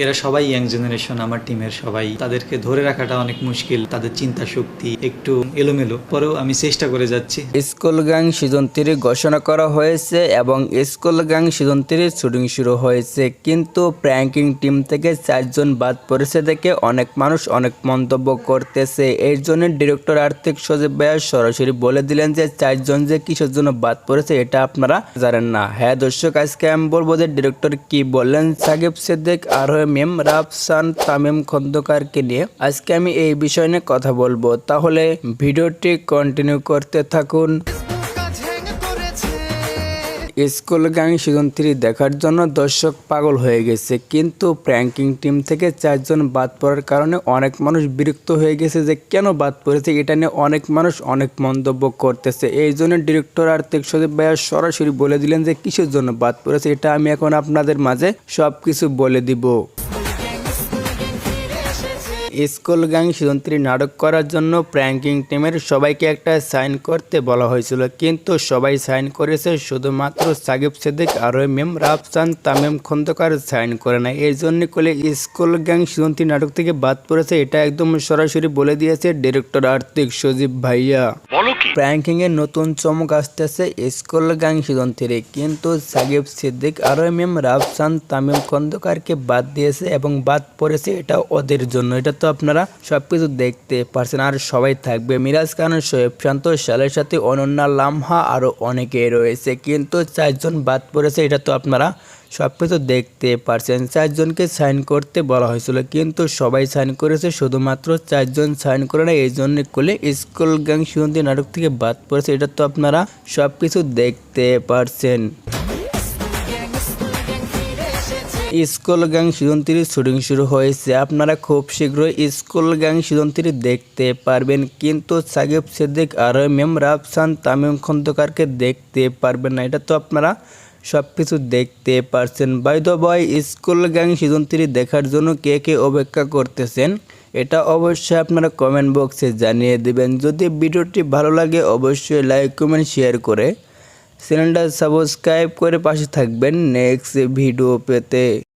এরা সবাই young generation আমার টিমের সবাই। তাদেরকে ধরে রাখাটা অনেক মুশকিল, তাদের চিন্তা শক্তি একটু এলোমেলো। পরেও আমি চেষ্টা করে যাচ্ছি। স্কুল গ্যাং সিজন থ্রি ঘোষণা করা হয়েছে এবং school gang season three shooting শুরু হয়েছে। কিন্তু প্র্যাঙ্কিং টিম থেকে চারজন বাদ পড়েছে দেখে অনেক মানুষ অনেক মন্তব্য করতেছে। এর জন্য ডিরেক্টর আর্থিক সজীব ভাইয়া সরাসরি বলে দিলেন যে, চারজন যে কিসের জন্য বাদ পড়েছে এটা আপনারা জানেন না। হ্যাঁ দর্শক, আজকে আমি বলব যে ডিরেক্টর কি বললেন, সাকিব সিদ্দিক আর মেম রাফসান তামিম খন্দকারকে নিয়ে আজকে আমি এই বিষয় নিয়ে কথা বলব। তাহলে ভিডিওটি কন্টিনিউ করতে থাকুন। স্কুল গ্যাং সিজন থ্রি দেখার জন্য দর্শক পাগল হয়ে গেছে। কিন্তু প্র্যাঙ্কিং টিম থেকে চারজন বাদ পড়ার কারণে অনেক মানুষ বিরক্ত হয়ে গেছে যে কেন বাদ পড়েছে, এটা নিয়ে অনেক মানুষ অনেক মন্তব্য করতেছে। এই জন্য ডিরেক্টর আর্থিক সদীপ ভাইয়া সরাসরি বলে দিলেন যে কিসের জন্য বাদ পড়েছে, এটা আমি এখন আপনাদের মাঝে সব কিছু বলে দিব। স্কুল গ্যাং সিজন থ্রি নাটক করার জন্য প্র্যাঙ্কিং টিমের সবাইকে একটা সাইন করতে বলা হয়েছিল। কিন্তু সবাই সাইন করেছে শুধুমাত্র সাকিব সিদ্দিক আর মেম রাফসান তামিম খন্দকার সাইন করে না এই জন্য করলে স্কুল গ্যাং সিজন থ্রি নাটক থেকে বাদ পড়েছে এটা একদম সরাসরি বলে দিয়েছে ডিরেক্টর আর্থিক সজীব ভাইয়া। প্র্যাঙ্কিং এর নতুন চমক আসতেছে স্কুল গ্যাং সিজন থ্রি কিন্তু সাকিব সিদ্দিক আর মেম রাফসান তামিম খন্দকারকে বাদ দিয়েছে এবং বাদ পড়েছে এটা ওদের জন্য। এটা তো আপনারা সবকিছু দেখতে পারছেন। আর সবাই থাকবে মিরাজ খান, শোয়েব শান্ত, শালের সাথে অনন্যা, লামহা আরও অনেকেই রয়েছে। কিন্তু চারজন বাদ পড়েছে, এটা তো আপনারা সব কিছু দেখতে পারছেন। চারজনকে সাইন করতে বলা হয়েছিল, কিন্তু সবাই সাইন করেছে, শুধুমাত্র চারজন সাইন করে না এই জন্য করলে স্কুল গ্যাং সুগন্ধি নাটক থেকে বাদ পড়েছে, এটা তো আপনারা সব কিছু দেখতে পারছেন। School gang season three shooting শুরু হয়েছে। আপনারা খুব শীঘ্রই স্কুল গ্যাং সিজন থ্রি দেখতে পারবেন। কিন্তু সাকিব সিদ্দিক আর মেম রাফসান, তামিম খন্দকারকে দেখতে পারবেন না। এটা তো আপনারা সব কিছু দেখতে পারছেন। By the boy school gang season three দেখার জন্য কে কে অপেক্ষা করতেছেন, এটা অবশ্যই আপনারা কমেন্ট বক্সে জানিয়ে দেবেন। যদি ভিডিওটি ভালো লাগে, অবশ্যই লাইক কমেন্ট শেয়ার করে চ্যানেলটা সাবস্ক্রাইব করে পাশে থাকবেন নেক্সট ভিডিও পেতে।